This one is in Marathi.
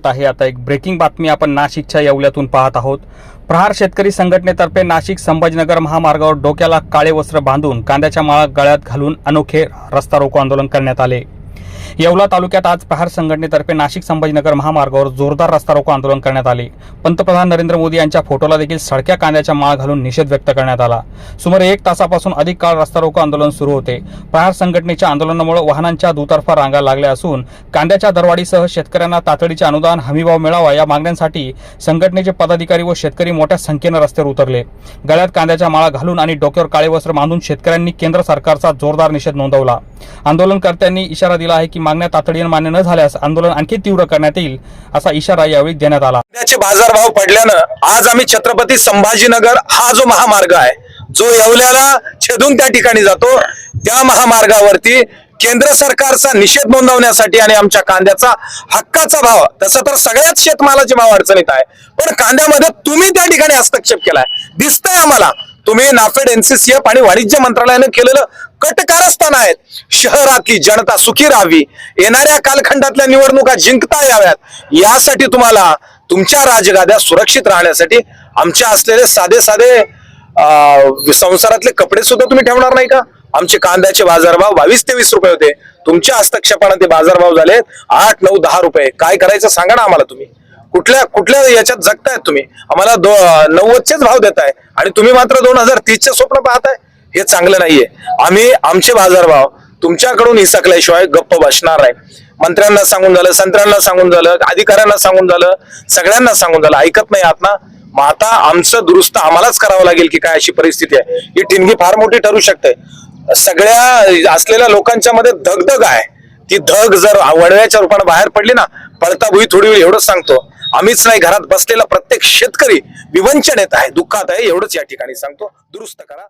स्वागत आहे. आता एक ब्रेकिंग बातमी आपण नाशिकच्या येवल्यातून पाहत आहोत. प्रहार शेतकरी संघटनेतर्फे नाशिक संभाजीनगर महामार्गावर डोक्याला काळे वस्त्र बांधून कांद्याच्या माळा गळ्यात घालून अनोखे रस्ता रोको आंदोलन करण्यात आले. येवला तालुक्यात आज प्रहार संघटनेतर्फे नाशिक संभाजीनगर महामार्गावर जोरदार रस्ता रोको आंदोलन करण्यात आले. पंतप्रधान नरेंद्र मोदी यांच्या फोटोला देखील सडक्या कांद्याच्या माळ घालून निषेध व्यक्त करण्यात आला. सुमारे एक तासापासून अधिक काळ रस्ता रोको आंदोलन सुरू होते. प्रहार संघटनेच्या आंदोलनामुळे वाहनांच्या दुतर्फा रांगा लागल्या असून कांद्याच्या दरवाढीसह शेतकऱ्यांना तातडीचे अनुदान हमीभाव मिळावा या मागण्यांसाठी संघटनेचे पदाधिकारी व शेतकरी मोठ्या संख्येनं रस्त्यावर उतरले. गळ्यात कांद्याच्या माळा घालून आणि डोक्यावर काळे वस्त्र बांधून शेतकऱ्यांनी केंद्र सरकारचा जोरदार निषेध नोंदवला. आंदोलनकर्त्यांनी इशारा दिला आहे की मागण्या तातडीने मान्य न झाल्यास आंदोलन आणखी तीव्र करण्यात येईल असा इशारा यावेळी देण्यात आला. कांद्याचे बाजारभाव पडल्यानं आज आम्ही छत्रपती संभाजीनगर हा जो महामार्ग आहे जो येवल्याला छेदून त्या ठिकाणी जातो त्या महामार्गावरती केंद्र सरकारचा निषेध नोंदवण्यासाठी आणि आमच्या कांद्याचा हक्काचा भाव तसं तर सगळ्याच शेतमालाचे भाव अडचणीत आहे. पण कांद्यामध्ये तुम्ही त्या ठिकाणी हस्तक्षेप केलाय. दिसतंय आम्हाला. तुम्ही नाफेड एनसीसीएफ आणि वाणिज्य मंत्रालयानं केलेलं कटकारस्थान आहेत. शहरातली जनता सुखी राहावी. येणाऱ्या कालखंडातल्या निवडणुका जिंकता याव्यात. यासाठी तुम्हाला तुमच्या राजगाद्या सुरक्षित राहण्यासाठी आमच्या असलेले साधे साधे संसारातले कपडे सुद्धा तुम्ही ठेवणार नाही का? आमचे कांद्याचे बाजारभाव बावीस ते वीस रुपये होते. तुमच्या हस्तक्षेपाने ते बाजारभाव झाले आठ नऊ दहा रुपये. काय करायचं सांगा ना आम्हाला तुम्ही. कुठल्या कुठल्या याच्यात जगतायत तुम्ही? आम्हाला दो नव्वदचेच भाव देताय. आणि तुम्ही मात्र दोन हजार तीसचे स्वप्न पाहताय. हे चांगलं नाहीये. आम्ही आमचे बाजारभाव तुमच्याकडून हिसकल्याशिवाय गप्प बसणार आहे मंत्र्यांना सांगून झालं संत्र्यांना सांगून झालं अधिकाऱ्यांना सांगून झालं सगळ्यांना सांगून झालं. ऐकत नाही आहात ना? मग आता आमचं दुरुस्त आम्हालाच करावं लागेल की काय अशी परिस्थिती आहे. ही ठिणगी फार मोठी ठरू शकते. सगळ्या असलेल्या लोकांच्या मध्ये धगधग आहे. ती धग जर वडव्याच्या रूपाने बाहेर पडली ना पळता भुई थोडी वेळ एवढंच सांगतो. आम्हीच नाही घरात बसलेला प्रत्येक शेतकरी विवंचनेत आहे दुःखात आहे एवढंच या ठिकाणी सांगतो. दुरुस्त करा.